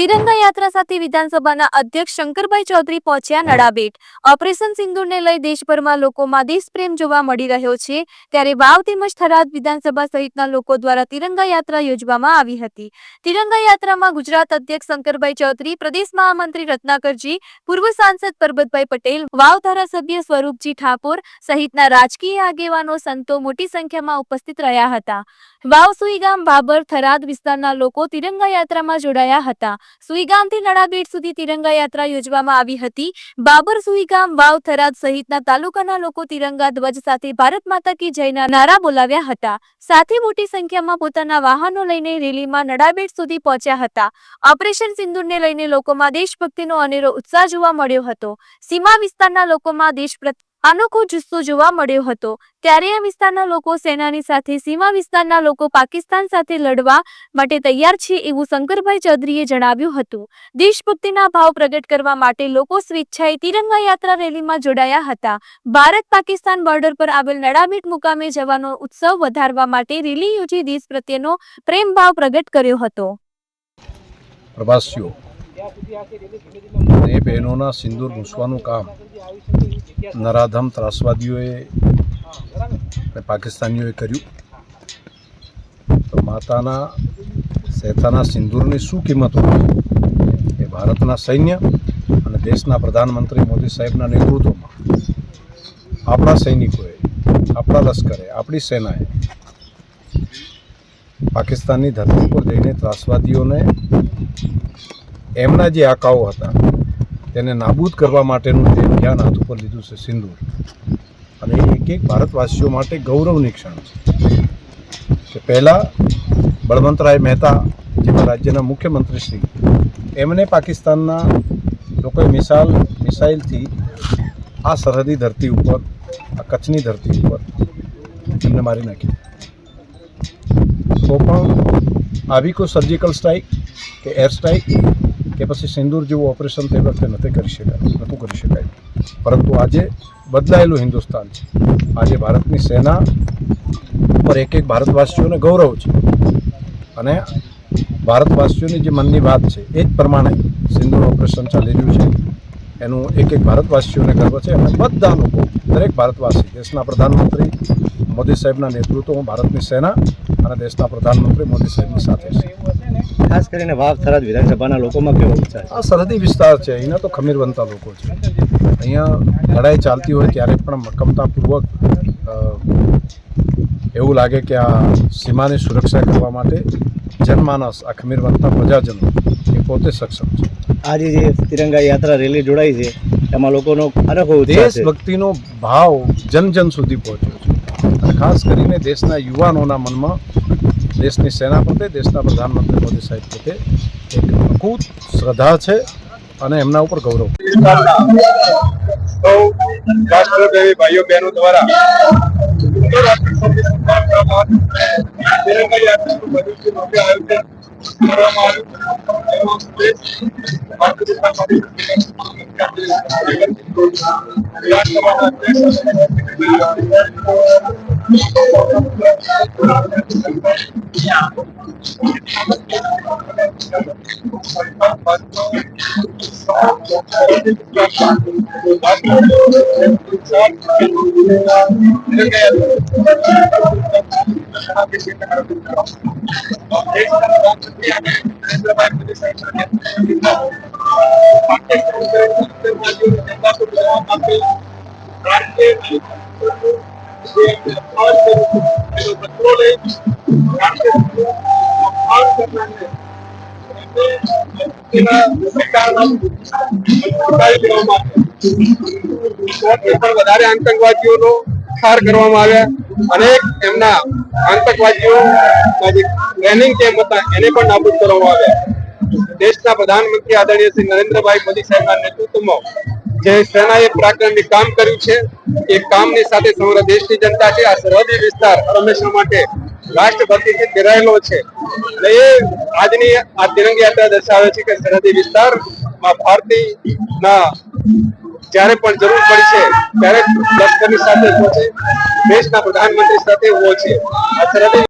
તિરંગા યાત્રા સાથે વિધાનસભાના અધ્યક્ષ શંકરભાઈ ચૌધરી પહોંચ્યા નડાબેટ ઓપરેશન સિંદૂરને લઈ દેશભરમાં લોકોમાં દેશપ્રેમ જોવા મળી રહ્યો છે. ત્યારે વાવ તેમજ થરાદ વિધાનસભા સહિતના લોકો દ્વારા તિરંગા યાત્રા યોજવામાં આવી હતી. તિરંગા યાત્રામાં ગુજરાત અધ્યક્ષ શંકરભાઈ ચૌધરી, પ્રદેશ મહામંત્રી રત્નાકરજી, પૂર્વ સાંસદ પરબતભાઈ પટેલ, વાવ ધારાસભ્ય સ્વરૂપજી ઠાકોર સહિતના રાજકીય આગેવાનો સંતો મોટી સંખ્યામાં ઉપસ્થિત રહ્યા હતા. વાવ સુઈગામ બાબર થરાદ વિસ્તારના લોકો તિરંગા યાત્રામાં જોડાયા હતા. સુઈગામથી નડાબેટ સુધી તિરંગા યાત્રા યોજવામાં આવી હતી. બાબર સુઈગામ વાવ થરાદ સહિતના તાલુકાના લોકો તિરંગા ધ્વજ સાથે ભારત માતા કી જયના નારા બોલાવ્યા હતા. સાથે મોટી સંખ્યામાં પોતાના વાહનો લઈને રેલીમાં નડાબેટ સુધી પહોંચ્યા હતા. ઓપરેશન સિંદુરને લઈને લોકોમાં દેશભક્તિનો અનેરો ઉત્સાહ જોવા મળ્યો હતો. સીમા વિસ્તારના લોકોમાં દેશ પ્રત્યે અનોખો જુસ્સો જોવા મળ્યો હતો. ત્યારે આ વિસ્તારના લોકો સેનાની સાથે, સીમા વિસ્તારના લોકો પાકિસ્તાન સાથે લડવા માટે તૈયાર છે એવું શંકરભાઈ ચૌધરીએ જણાવ્યું હતું. દેશભક્તિના ભાવ પ્રગટ કરવા માટે લોકો સ્વેચ્છાએ તિરંગા યાત્રા રેલીમાં જોડાયા હતા. ભારત પાકિસ્તાન બોર્ડર પર આવેલ નડાબીટ મુકામે જવાનો ઉત્સવ વધારવા માટે રેલી યોજી દેશ પ્રત્યેનો પ્રેમ ભાવ પ્રગટ કર્યો હતો. પ્રવાસીઓ એ બહેનોના સિંદૂર ઘૂસવાનું કામ નરાધમ ત્રાસવાદીઓએ અને પાકિસ્તાનીઓએ કર્યું. તો માતાના સહેતાના સિંદૂરની શું કિંમત હોય? એ ભારતના સૈન્ય અને દેશના પ્રધાનમંત્રી મોદી સાહેબના નેતૃત્વમાં. આપણા સૈનિકોએ, આપણા લશ્કરે, આપણી સેનાએ પાકિસ્તાનની ધરતી પર જઈને ત્રાસવાદીઓને એમના જે આકાઓ હતા, તેને નાબૂદ કરવા માટેનું જે ધ્યાન હાથ ઉપર લીધું છે સિંદૂર. અને એ એક એક ભારતવાસીઓ માટે ગૌરવની ક્ષણ છે. કે પહેલાં બળવંતરાય મહેતા જેવા રાજ્યના મુખ્યમંત્રી શ્રી, એમને પાકિસ્તાનના લોકોએ મિસાલ, મિસાઇલથી આ સરહદી ધરતી ઉપર, આ કચ્છની ધરતી ઉપર એમને મારી નાખી. તો પણ આવી કોઈ સર્જિકલ સ્ટ્રાઇક કે એર સ્ટ્રાઇક કે પછી સિંદૂર જેવું ઓપરેશન તે વખતે નથી કરી શકાય, નહોતું કરી શકાય. પરંતુ આજે બદલાયેલું હિન્દુસ્તાન છે. આજે ભારતની સેના પર એક એક ભારતવાસીઓને ગૌરવ છે. અને ભારતવાસીઓની જે મનની વાત છે, એ જ પ્રમાણે સિંદૂર ઓપરેશન ચાલી રહ્યું છે. એનું એક એક ભારતવાસીઓને ગર્વ છે અને બધા લોકો, દરેક ભારતવાસી, દેશના પ્રધાનમંત્રી મોદી સાહેબના નેતૃત્વમાં ભારતની સેના અને દેશના પ્રધાનમંત્રી મોદી સાહેબની સાથે છે. ખાસ કરીને વાવ થરાદ વિધાનસભાના લોકોમાં કેવો ઉત્સાહ આ સરહદી વિસ્તાર છે અહીંના તો ખમીર બનતા લોકો છે. અહીંયા લડાઈ ચાલતી હોય ત્યારે પણ મક્કમતાપૂર્વક એવું લાગે કે આ સીમાની સુરક્ષા કરવા માટે જનમાનસ આ ખમીર બનતા પ્રજાજનો એ પોતે સક્ષમ છે. આજે જે તિરંગા યાત્રા રેલી જોડાઈ છે એમાં લોકોનો અનોખો દેશભક્તિનો ભાવ જન જન સુધી પહોંચ્યો છે. અને ખાસ કરીને દેશના યુવાનોના મનમાં દેશની સેના પ્રત્યે દેશના પ્રધાનમંત્રી મોદી સાહેબ પ્રત્યે એક અકૂત શ્રદ્ધા છે અને એમના ઉપર ગૌરવ. સૌ ભાઈઓ બહેનો દ્વારા. કરવામાં આવ્યું એમાં ઉદ્દેશ વધારે આતંકવાદીઓનો ઠાર કરવામાં આવ્યા અનેક એમના આતંકવાદીઓ ટ્રેનિંગ કેમ્પ હતા, એને પણ નાબૂદ કરવામાં આવ્યા. દેશના પ્રધાનમંત્રી આદરણીય શ્રી નરેન્દ્રભાઈ મોદી સાહેબના નેતૃત્વમાં જે સેનાએ પરાક્રમી કામ કર્યું છે, એ કામની સાથે સમગ્ર દેશની જનતા છે, આ સરહદી વિસ્તાર હંમેશા માટે રાષ્ટ્રભક્તિથી ઘેરાયેલો છે. એટલે એ આજની આ તિરંગ યાત્રા દર્શાવે છે કે સરહદી વિસ્તારમાં ભારતીયના જ્યારે પણ જરૂર પડી છે, ત્યારે લશ્કરની સાથે પહોંચે દેશના પ્રધાનમંત્રી સાથે ઊભો છે. આ સરહદી